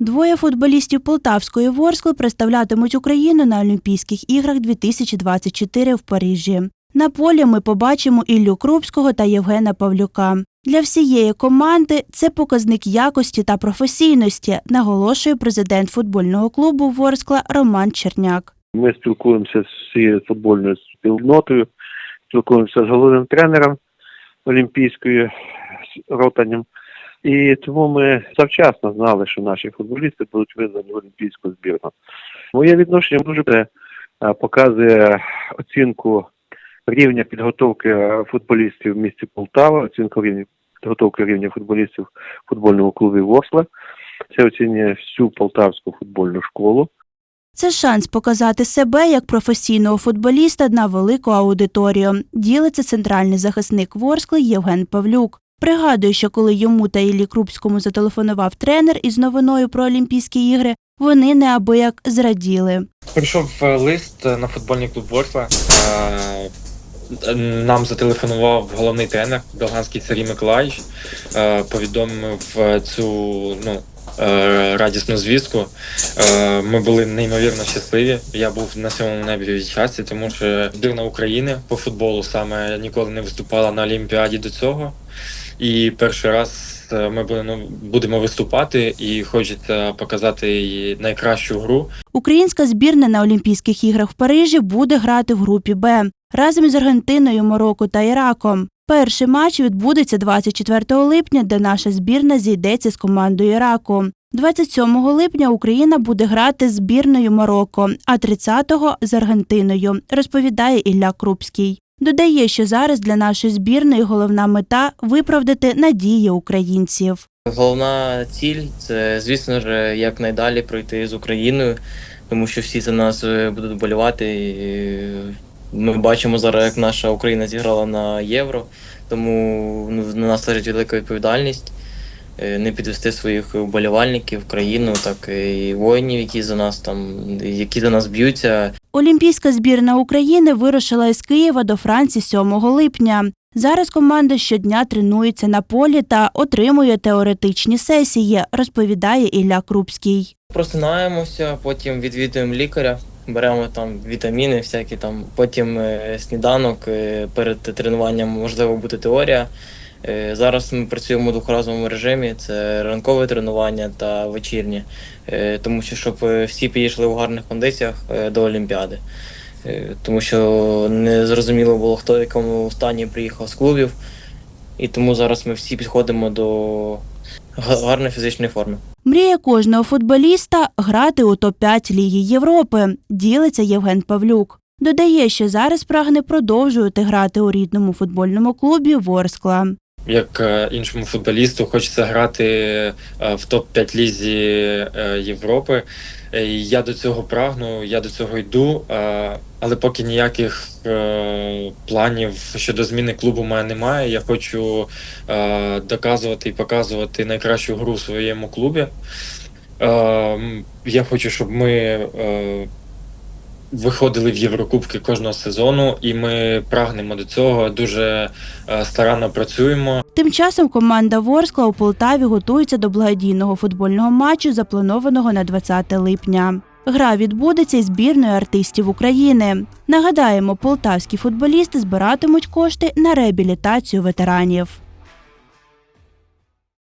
Двоє футболістів Полтавської Ворскли представлятимуть Україну на Олімпійських іграх 2024 в Парижі. На полі ми побачимо Іллю Крупського та Євгена Павлюка. Для всієї команди це показник якості та професійності, наголошує президент футбольного клубу Ворскла Роман Черняк. Ми спілкуємося з всією футбольною спільнотою, спілкуємося з головним тренером Олімпійської Ротанем. І тому ми завчасно знали, що наші футболісти будуть визвані в Олімпійську збірну. Моє відношення дуже е, показує оцінку рівня підготовки е, футболістів в місті Полтава, оцінку рівня підготовки рівня футболістів в футбольному клубі Ворсла. Це оцінює всю полтавську футбольну школу. Це шанс показати себе як професійного футболіста на велику аудиторію. Ділиться центральний захисник Ворскли Євген Павлюк. Пригадує, що коли йому та Іллі Крупському зателефонував тренер із новиною про Олімпійські ігри, вони неабияк зраділи. Прийшов е, лист на футбольний клуб Ворсла. Е, Нам зателефонував головний тренер Долганський Сергій Миколаївич, е, повідомив е, цю ну, е, радісну звістку. Е, Ми були неймовірно щасливі. Я був на сьомому небі від щастя, тому що збірна України по футболу саме ніколи не виступала на Олімпіаді до цього. І перший раз е, ми будемо, будемо виступати, і хочеться показати їй найкращу гру. Українська збірна на Олімпійських іграх в Парижі буде грати в групі Б разом із Аргентиною, Марокко та Іраком. Перший матч відбудеться 24 липня, де наша збірна зійдеться з командою Іраку. 27 липня Україна буде грати з збірною Марокко, а 30-го з Аргентиною, розповідає Ілля Крупський. Додає, що зараз для нашої збірної головна мета виправдати надії українців. Головна ціль це, звісно ж, якнайдалі пройти з Україною, тому що всі за нас е, будуть болювати. Ми бачимо зараз, як наша Україна зіграла на євро, тому ну, на нас лежить велика відповідальність не підвести своїх вболівальників, країну, так і воїнів, які за нас там, які за нас б'ються. Олімпійська збірна України вирушила із Києва до Франції 7 липня. Зараз команда щодня тренується на полі та отримує теоретичні сесії, розповідає Ілля Крупський. Просинаємося, потім відвідуємо лікаря, беремо там вітаміни, всякі там, потім е, сніданок, е, перед тренуванням можливо буде теорія. Е, Зараз ми працюємо у двохразовому режимі: це ранкове тренування та вечірнє, Е, тому що щоб е, всі підійшли в гарних кондиціях до Олімпіади. Тому що не зрозуміло було, хто в якому стані приїхав з клубів. І тому зараз ми всі підходимо до гарної фізичної форми. Мрія кожного футболіста грати у топ-5 Ліги Європи, ділиться Євген Павлюк. Додає, що зараз прагне продовжувати грати у рідному футбольному клубі Ворскла. Як е, іншому футболісту хочеться грати е, в топ-5 лізі е, Європи. Я до цього прагну, я до цього йду, але поки ніяких планів щодо зміни клубу в мене немає. Я хочу доказувати і показувати найкращу гру в своєму клубі. Я хочу, щоб ми виходили в Єврокубки кожного сезону, і ми прагнемо до цього. Дуже е, старанно працюємо. Тим часом команда Ворскла у Полтаві готується до благодійного футбольного матчу, запланованого на 20 липня. Гра відбудеться із збірною артистів України. Нагадаємо, полтавські футболісти збиратимуть кошти на реабілітацію ветеранів.